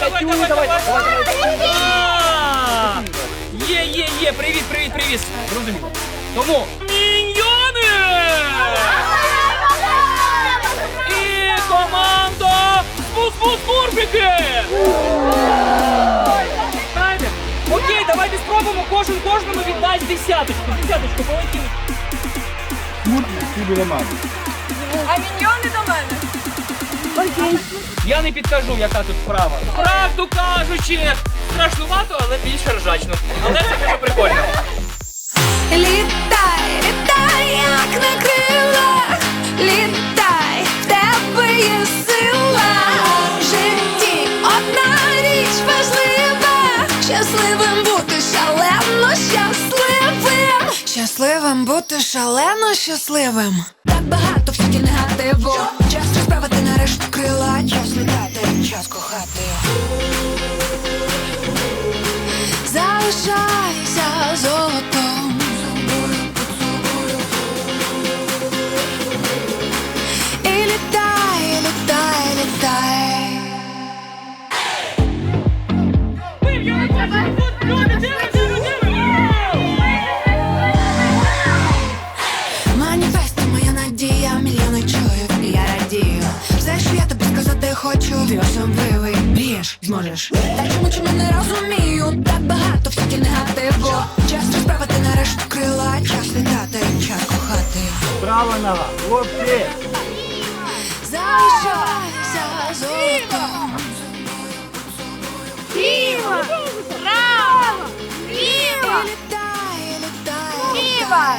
давай, Катюнь, давай, давай, давай. давай, давай. А! Є, є, є, привіт, привіт, привіт. Зрозуміло. Тому міньйони! І команда Спус-спус-бурбіки! Таймер. Окей, давайте спробуємо кожен кожному віддасть десяточку. Десяточку, полетіли. А міньйони до мене. Я не підкажу, яка тут справа. Правду кажучи, страшнувато, але більш ржачно. Але це дуже прикольно. Літай, літай, як на крилах, літай, в тебе є сила. В одна річ важлива, щасливим бути шалено щасливим. Щасливим бути шалено щасливим. Так багато всяких негативу. Час розправити нарешті крила, час літати, час кохати. Залишайся золотом. Ти особливий, мрієш, зможеш. Та чому чому не розумію? Так багато всяких негативу. Час розправити нарешті крила, час літати, час кохати. Права нога. Хлопці. Залишайся золотом. Ліва! Право! Ліва! Літай, літай, Ліва!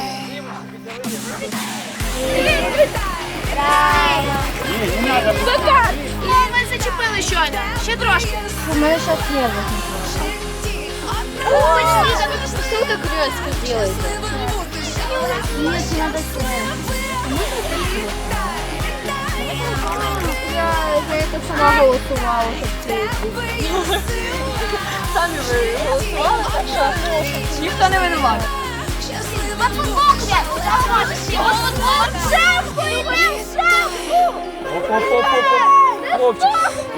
літай. Ні, не надо. Закат! Ну, щойно. Ще трошки. У меня сейчас нервы. Почти. Что так резко делаете? Нет, надо Я за это сама голосовала. Самі ви голосували, так що ніхто не винуватий. Оп-оп-оп-оп. Хлопчик.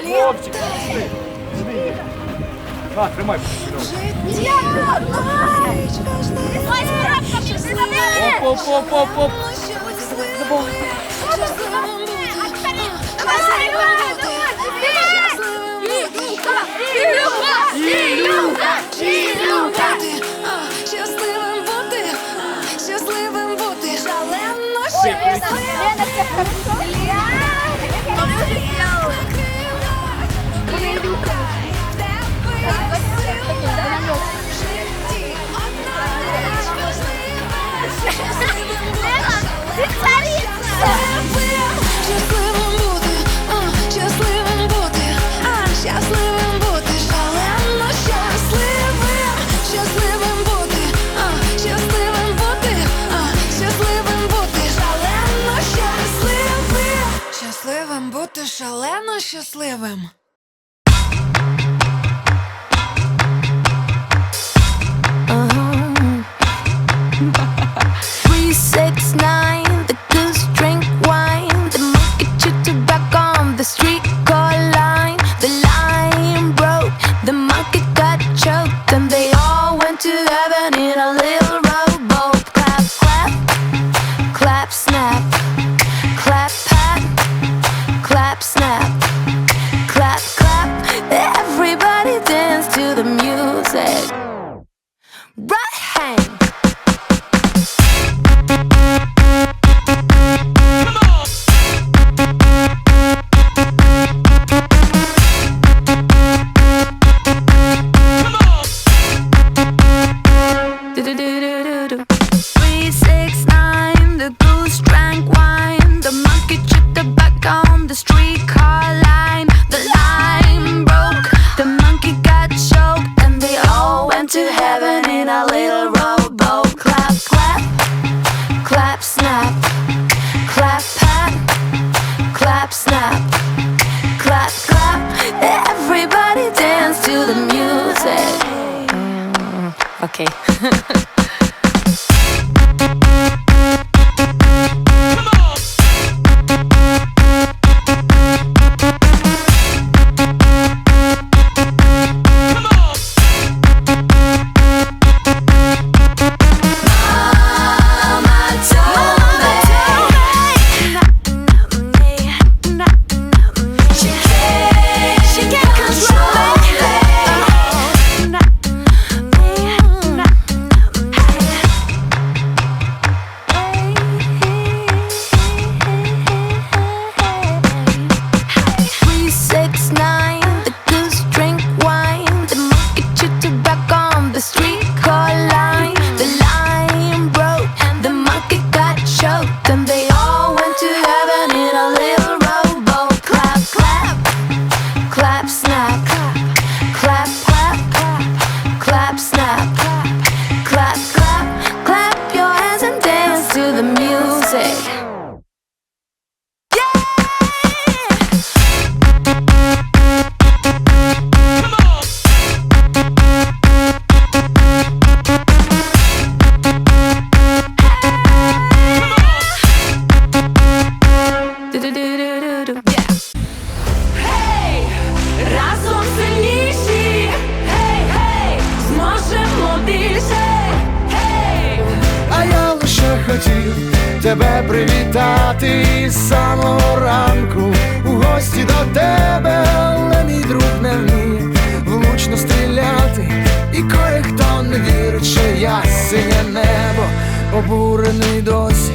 Хлопчик. Сюди. Сюди. На, тримай. Оп-оп-оп-оп-оп. Щасливим бути, щасливим бути, шалено щасливим. Щасливим бути, щасливим бути, щасливим бути, шалено щасливим, щасливим бути, щасливим бути, щасливим бути, шалено щасливим, щасливим бути, шалено щасливим. Okay. не вірить, я синє небо, обурений досі,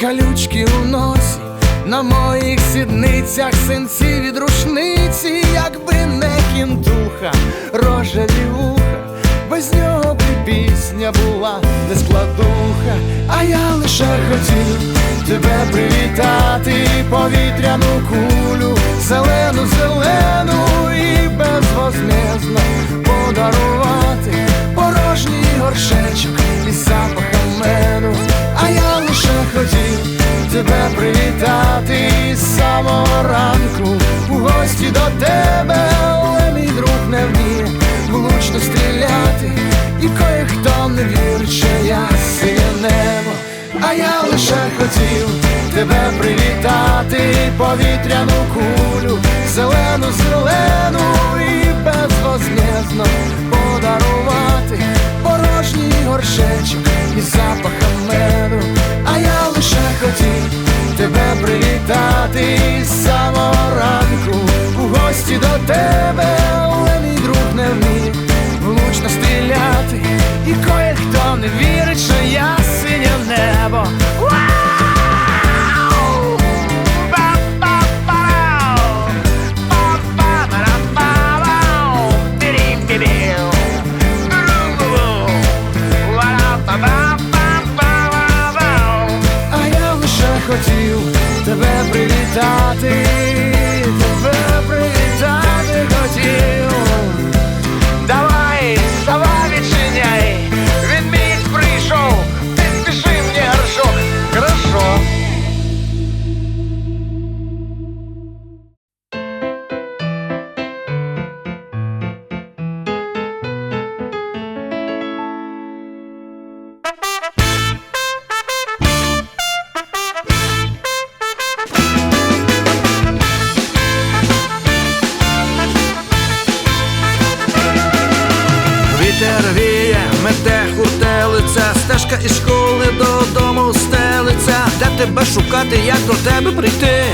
калючки у носі. На моїх сідницях синці від рушниці, якби не кінтуха, рожеві вуха, без нього б і пісня була не складуха, а я лише хотів тебе привітати, повітряну кулю, зелену, зелену горшечок із запахом меду, а я лише хотів тебе привітати з самого ранку. У гості до тебе, але мій друг не вміє влучно стріляти, і кое-хто не вірить, я синє небо, а я лише хотів тебе привітати, повітряну кулю, зелену, зелену і подарувати порожній і запахом меду, а я лише хотів тебе привітати з самого ранку. У гості до тебе, але мій друг не вмів влучно стріляти, і кое-хто не вірить, що я синє небо. Школи додому стелиться, де тебе шукати, як до тебе прийти,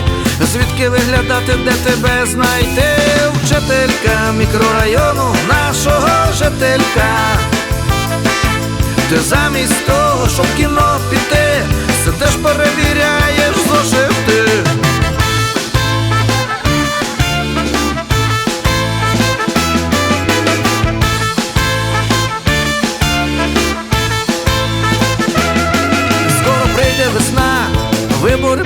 звідки виглядати, де тебе знайти, вчителька мікрорайону нашого жителька, ти замість того, щоб кіно піти, сидиш, перевіряєш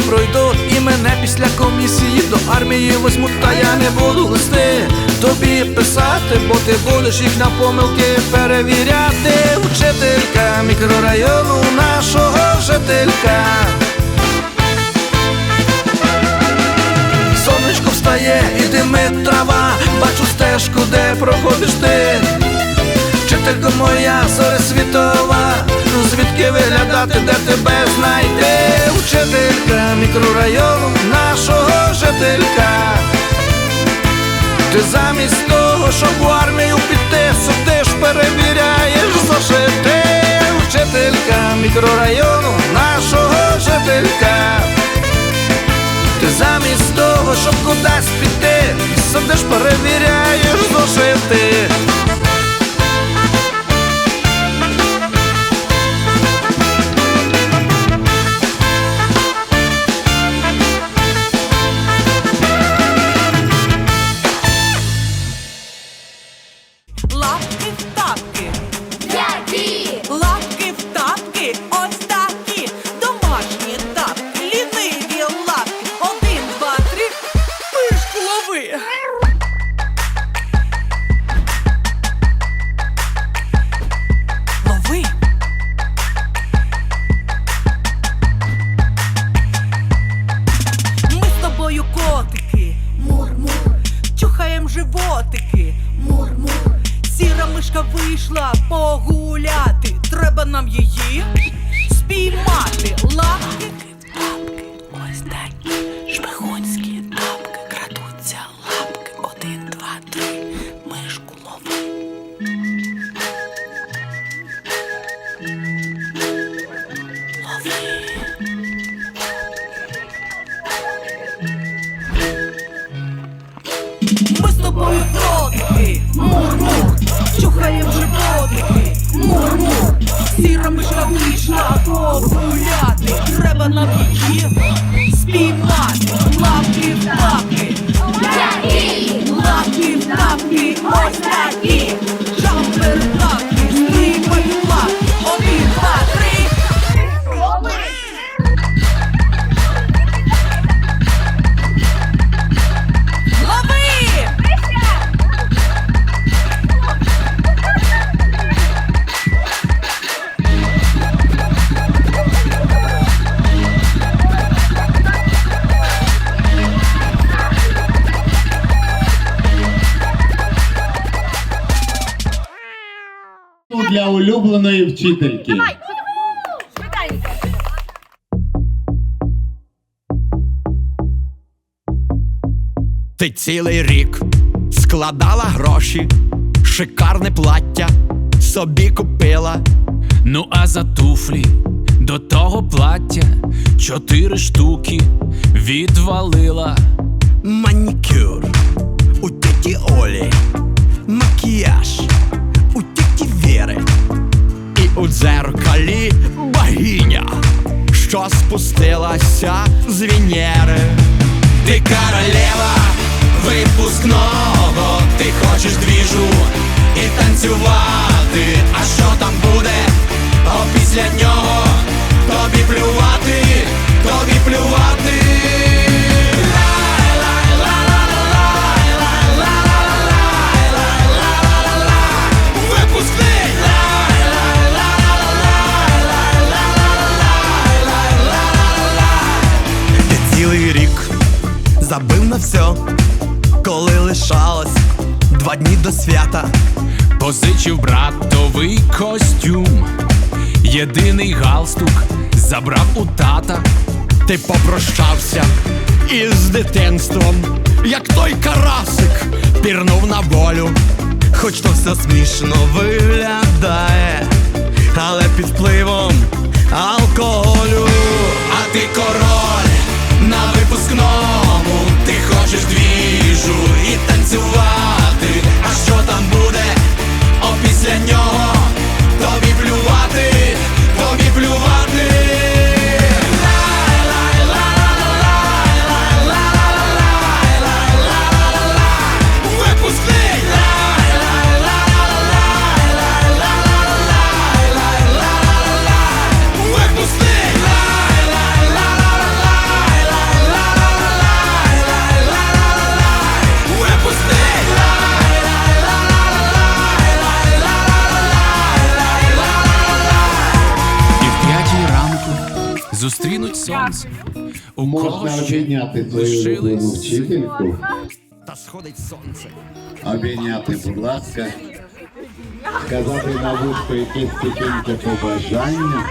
пройдуть і мене після комісії до армії возьмуть, та я не буду листи тобі писати, бо ти будеш їх на помилки перевіряти. Учителька мікрорайону нашого жителька. Сонечко встає і димить трава, бачу стежку, де проходиш ти. Вчителько моя зоря світова, звідки виглядати, де тебе знайти? Вчителька мікрорайону нашого жителька. Ти замість того, щоб в армію піти, сидиш, перевіряєш зошити. Вчителька мікрорайону нашого жителька. Ти замість того, щоб кудись піти, сидиш, перевіряєш зошити. Для улюбленої вчительки. Ти цілий рік складала гроші, шикарне плаття собі купила. Ну а за туфлі до того плаття чотири штуки відвалила. Манікюр у тіті Олі, макіяж у дзеркалі богиня, що спустилася з Венери. Ти королева випускного, ти хочеш двіжу і танцювати. А що там буде? Позичив братовий костюм, єдиний галстук забрав у тата. Ти попрощався із дитинством, як той карасик пірнув на волю. Хоч то все смішно виглядає, але під впливом алкоголю. А ти король зустрінуть сонце. У кого Можна ще обійняти твою улюблену лишились вчительку. Та сходить сонце. Обійняти, будь ласка. Сказати на вушко якесь тихеньке побажання.